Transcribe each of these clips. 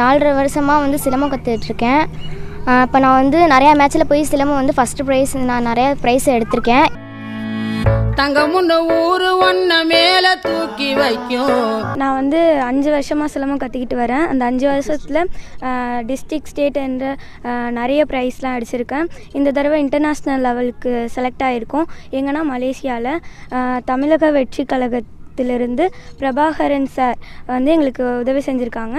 நாலரை வருஷமாக வந்து சிலம்பம் கற்றுட்ருக்கேன் இப்போ நான் வந்து நிறையா மேட்ச்சில் போய் சிலம்பம் வந்து ஃபஸ்ட்டு ப்ரைஸ் நான் நிறையா ப்ரைஸ் எடுத்திருக்கேன். தங்கமுன்ன ஊரு ஒன்ன மேல தூக்கி வைக்கும். நான் வந்து அஞ்சு வருஷமாக சிலம்பம் கற்றுக்கிட்டு வரேன். அந்த அஞ்சு வருஷத்தில் டிஸ்ட்ரிக்ட் ஸ்டேட் என்ற நிறைய ப்ரைஸ்லாம் அடிச்சிருக்கேன். இந்த தடவை இன்டர்நேஷ்னல் லெவலுக்கு செலக்ட் ஆகிருக்கோம் எங்கன்னா மலேசியாவில் தமிழக வெற்றி கழகத்திலிருந்து பிரபாகரன் சார் வந்து எங்களுக்கு உதவி செஞ்சுருக்காங்க.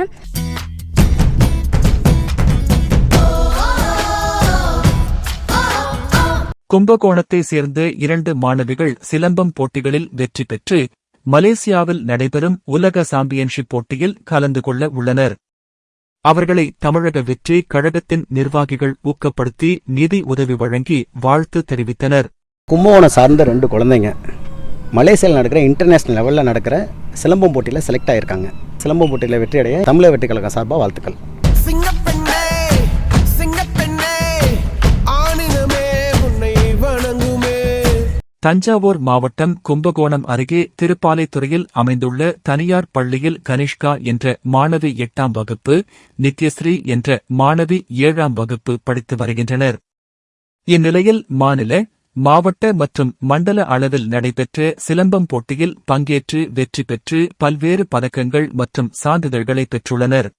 கும்பகோணத்தை சேர்ந்த இரண்டு மாணவிகள் சிலம்பம் போட்டிகளில் வெற்றி பெற்று மலேசியாவில் நடைபெறும் உலக சாம்பியன்ஷிப் போட்டியில் கலந்து கொள்ள உள்ளனர். அவர்களை தமிழக வெற்றி கழகத்தின் நிர்வாகிகள் ஊக்கப்படுத்தி நிதி உதவி வழங்கி வாழ்த்து தெரிவித்தனர். கும்பகோணம் சார்ந்த ரெண்டு குழந்தைங்க மலேசியாவில் நடக்கிற இன்டர்நேஷனல் லெவலில் நடக்கிற சிலம்பம் போட்டியில் செலக்ட் ஆகியிருக்காங்க சிலம்பம் போட்டியில் வெற்றியடைய தமிழக வெற்றி கழகம் சார்பாக வாழ்த்துக்கள். தஞ்சாவூர் மாவட்டம் கும்பகோணம் அருகே திருப்பாலைத்துறையில் அமைந்துள்ள தனியார் பள்ளியில் கனிஷ்கா என்ற மாணவி எட்டாம் வகுப்பு நித்யஸ்ரீ என்ற மாணவி ஏழாம் வகுப்பு படித்து வருகின்றனர். இந்நிலையில் மாநில மாவட்ட மற்றும் மண்டல அளவில் நடைபெற்ற சிலம்பம் போட்டியில் பங்கேற்று வெற்றி பெற்று பல்வேறு பதக்கங்கள் மற்றும் சான்றிதழ்களை பெற்றுள்ளனர்.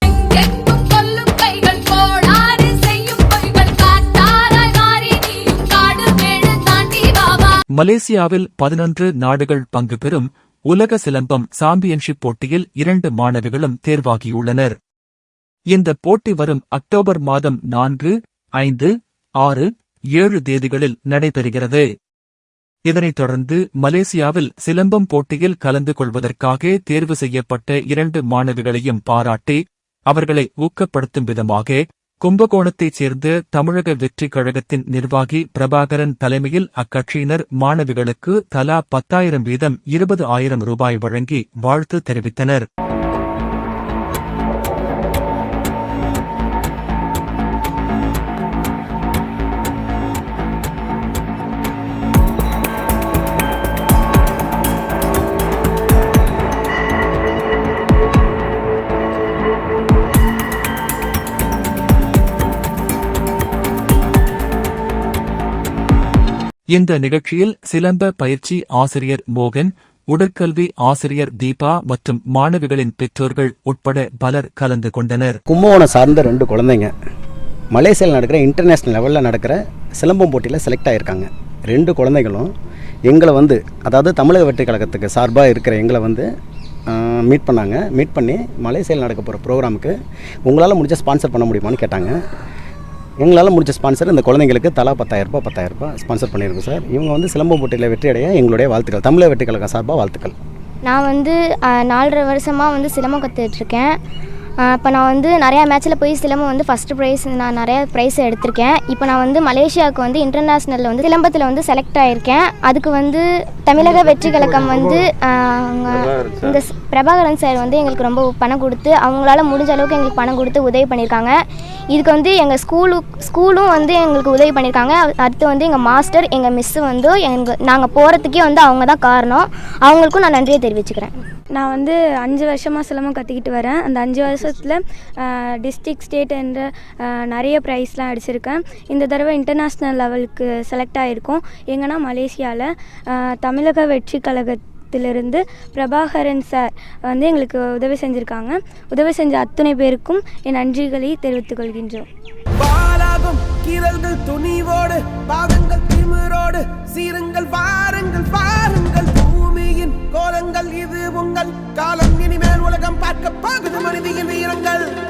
மலேசியாவில் பதினொன்று நாடுகள் பங்கு பெறும் உலக சிலம்பம் சாம்பியன்ஷிப் போட்டியில் இரண்டு மாணவிகளும் தேர்வாகியுள்ளனர். இந்த போட்டி வரும் அக்டோபர் மாதம் நான்கு ஐந்து ஆறு ஏழு தேதிகளில் நடைபெறுகிறது. இதனைத் தொடர்ந்து மலேசியாவில் சிலம்பம் போட்டியில் கலந்து கொள்வதற்காக தேர்வு செய்யப்பட்ட இரண்டு மாணவிகளையும் பாராட்டி அவர்களை ஊக்கப்படுத்தும் விதமாக கும்பகோணத்தைச் சேர்ந்த தமிழக வெற்றிக் கழகத்தின் நிர்வாகி பிரபாகரன் தலைமையில் அக்கட்சியினர் மாணவிகளுக்கு தலா பத்தாயிரம் வீதம் இருபது ஆயிரம் ரூபாய் வழங்கி வாழ்த்து தெரிவித்தனர். இந்த நிகழ்ச்சியில் சிலம்ப பயிற்சி ஆசிரியர் மோகன் உடற்கல்வி ஆசிரியர் தீபா மற்றும் மாணவிகளின் பெற்றோர்கள் உட்பட பலர் கலந்து கொண்டனர். கும்பகோணம் சார்ந்த ரெண்டு குழந்தைங்க மலேசியாவில் நடக்கிற இன்டர்நேஷ்னல் லெவலில் நடக்கிற சிலம்பம் போட்டியில் செலக்ட் ஆகியிருக்காங்க ரெண்டு குழந்தைகளும் எங்களை வந்து அதாவது தமிழக வெற்றி கழகத்துக்கு சார்பாக இருக்கிற எங்களை வந்து மீட் பண்ணாங்க. மீட் பண்ணி மலேசியாவில் நடக்க போகிற ப்ரோக்ராமுக்கு உங்களால் முடிஞ்சால் ஸ்பான்சர் பண்ண முடியுமான்னு கேட்டாங்க. எங்களால் முடிச்ச ஸ்பான்சர் இந்த குழந்தைங்களுக்கு தலா பத்தாயிரரூபா பத்தாயிரரூபா ஸ்பான்சர் பண்ணியிருக்கோம் சார். இவங்க வந்து சிலம்பம் போட்டியில் வெற்றி அடைய எங்களுடைய வாழ்த்துக்கள். தமிழக வெற்றி கழகம் சார்பாக வாழ்த்துக்கள். நான் வந்து நாலரை வருஷமாக வந்து சிலம்பம் கற்றுட்ருக்கேன் இப்போ நான் வந்து நிறையா மேட்ச்சில் போய் சிலம்பம் வந்து ஃபஸ்ட்டு ப்ரைஸ் நான் நிறையா ப்ரைஸ் எடுத்திருக்கேன். இப்போ நான் வந்து மலேசியாவுக்கு வந்து இன்டர்நேஷ்னலில் வந்து சிலம்பத்தில் வந்து செலக்ட் ஆகியிருக்கேன் அதுக்கு வந்து தமிழக வெற்றி கழகம் வந்து இந்த பிரபாகரன் சார் வந்து எங்களுக்கு ரொம்ப பணம் கொடுத்து அவங்களால முடிஞ்ச அளவுக்கு எங்களுக்கு பணம் கொடுத்து உதவி பண்ணியிருக்காங்க. இதுக்கு வந்து எங்கள் ஸ்கூலு ஸ்கூலும் வந்து எங்களுக்கு உதவி பண்ணியிருக்காங்க. அடுத்து வந்து எங்கள் மாஸ்டர் எங்கள் மிஸ்ஸு வந்து எங்கள் நாங்கள் போகிறதுக்கே வந்து அவங்க தான் காரணம். அவங்களுக்கும் நான் நன்றியை தெரிவிச்சுக்கிறேன். நான் வந்து அஞ்சு வருஷமாக சிலம்பம் கற்றுக்கிட்டு வரேன். அந்த அஞ்சு வருஷத்தில் டிஸ்ட்ரிக்ட் ஸ்டேட் என்ற நிறைய ப்ரைஸ்லாம் அடிச்சிருக்கேன். இந்த தடவை இன்டர்நேஷ்னல் லெவலுக்கு செலக்ட் ஆகிருக்கோம் எங்கன்னா மலேசியாவில் தமிழக வெற்றி கழகத்திலிருந்து பிரபாகரன் சார் வந்து எங்களுக்கு உதவி செஞ்சுருக்காங்க. உதவி செஞ்ச அத்துணை பேருக்கும் என் நன்றிகளை தெரிவித்துக் கொள்கின்றோம். பாலாகும் கீரல்கள் துணிவோடு பாதங்கள் திமிரோடு சீருங்கள் காலம் இனிமேல் உலகம் பார்க்க போகுது மனிதியின் வீரங்கள்.